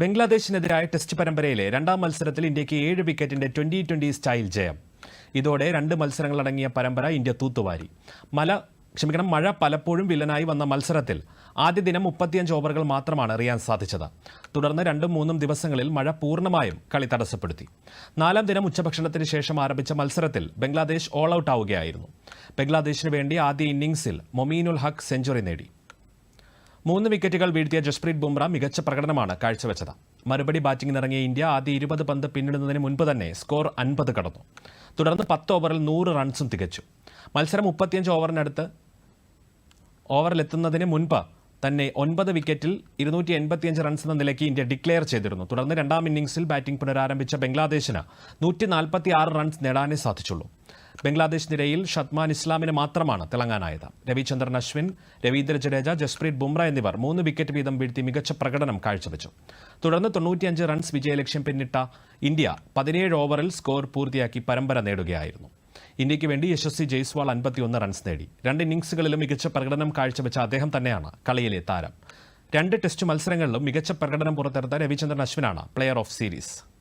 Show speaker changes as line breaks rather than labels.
ബംഗ്ലാദേശിനെതിരായ test പരമ്പരയിലെ രണ്ടാം മത്സരത്തിൽ ഇന്ത്യയ്ക്ക് ഏഴ് വിക്കറ്റിന്റെ ട്വന്റി ട്വന്റി സ്റ്റൈൽ ജയം. ഇതോടെ രണ്ട് മത്സരങ്ങളടങ്ങിയ പരമ്പര ഇന്ത്യ തൂത്തുവാരി. മല ക്ഷമിക്കണം മഴ പലപ്പോഴും വില്ലനായി വന്ന മത്സരത്തിൽ ആദ്യ ദിനം മുപ്പത്തിയഞ്ച് ഓവറുകൾ മാത്രമാണ് എറിയാൻ സാധിച്ചത്. തുടർന്ന് രണ്ടും മൂന്നും ദിവസങ്ങളിൽ മഴ പൂർണമായും കളി തടസ്സപ്പെടുത്തി. നാലാം ദിനം ഉച്ചഭക്ഷണത്തിന് ശേഷം ആരംഭിച്ച മത്സരത്തിൽ ബംഗ്ലാദേശ് ഓൾ ഔട്ട് ആവുകയായിരുന്നു. ബംഗ്ലാദേശിന് വേണ്ടി ആദ്യ ഇന്നിംഗ്സിൽ മൊമീനുൽ ഹക്ക് സെഞ്ചുറി നേടി. മൂന്ന് വിക്കറ്റുകൾ വീഴ്ത്തിയ ജസ്പ്രീത് ബുംറ മികച്ച പ്രകടനമാണ് കാഴ്ചവെച്ചത്. മറുപടി ബാറ്റിംഗിനിറങ്ങിയ ഇന്ത്യ ആദ്യ ഇരുപത് പന്ത് പിന്നിടുന്നതിന് മുൻപ് തന്നെ സ്കോർ അൻപത് കടന്നു. തുടർന്ന് പത്ത് ഓവറിൽ നൂറ് റൺസും തികച്ചു. മത്സരം മുപ്പത്തിയഞ്ച് ഓവറിനടുത്ത് ഓവറിലെത്തുന്നതിന് മുൻപ് തന്നെ ഒൻപത് വിക്കറ്റിൽ ഇരുന്നൂറ്റി എൺപത്തിയഞ്ച് റൺസ് എന്ന നിലയ്ക്ക് ഇന്ത്യ ഡിക്ലെയർ ചെയ്തിരുന്നു. തുടർന്ന് രണ്ടാം ഇന്നിംഗ്സിൽ ബാറ്റിംഗ് പുനരാരംഭിച്ച ബംഗ്ലാദേശിന് നൂറ്റി റൺസ് നേടാനേ സാധിച്ചുള്ളൂ. ബംഗ്ലാദേശ് നിരയിൽ ഷത്മാൻ ഇസ്ലാമിന് മാത്രമാണ് തിളങ്ങാനായത്. രവിചന്ദ്രൻ അശ്വിൻ രവീന്ദ്ര ജഡേജ ജസ്പ്രീത് ബുംറ എന്നിവർ മൂന്ന് വിക്കറ്റ് വീതം വീഴ്ത്തി മികച്ച പ്രകടനം കാഴ്ചവെച്ചു. തുടർന്ന് തൊണ്ണൂറ്റിയഞ്ച് റൺസ് വിജയലക്ഷ്യം പിന്നിട്ട ഇന്ത്യ പതിനേഴ് ഓവറിൽ സ്കോർ പൂർത്തിയാക്കി പരമ്പര നേടുകയായിരുന്നു. ഇന്ത്യയ്ക്ക് വേണ്ടി യശസ്വി ജയ്സ്വാൾ അൻപത്തിയൊന്ന് റൺസ് നേടി. രണ്ട് ഇന്നിംഗ്സുകളിലും മികച്ച പ്രകടനം കാഴ്ചവെച്ച അദ്ദേഹം തന്നെയാണ് കളിയിലെ താരം. രണ്ട് ടെസ്റ്റ് മത്സരങ്ങളിലും മികച്ച പ്രകടനം പുറത്തെടുത്ത രവിചന്ദ്രൻ അശ്വിനാണ് പ്ലെയർ ഓഫ് സീരീസ്.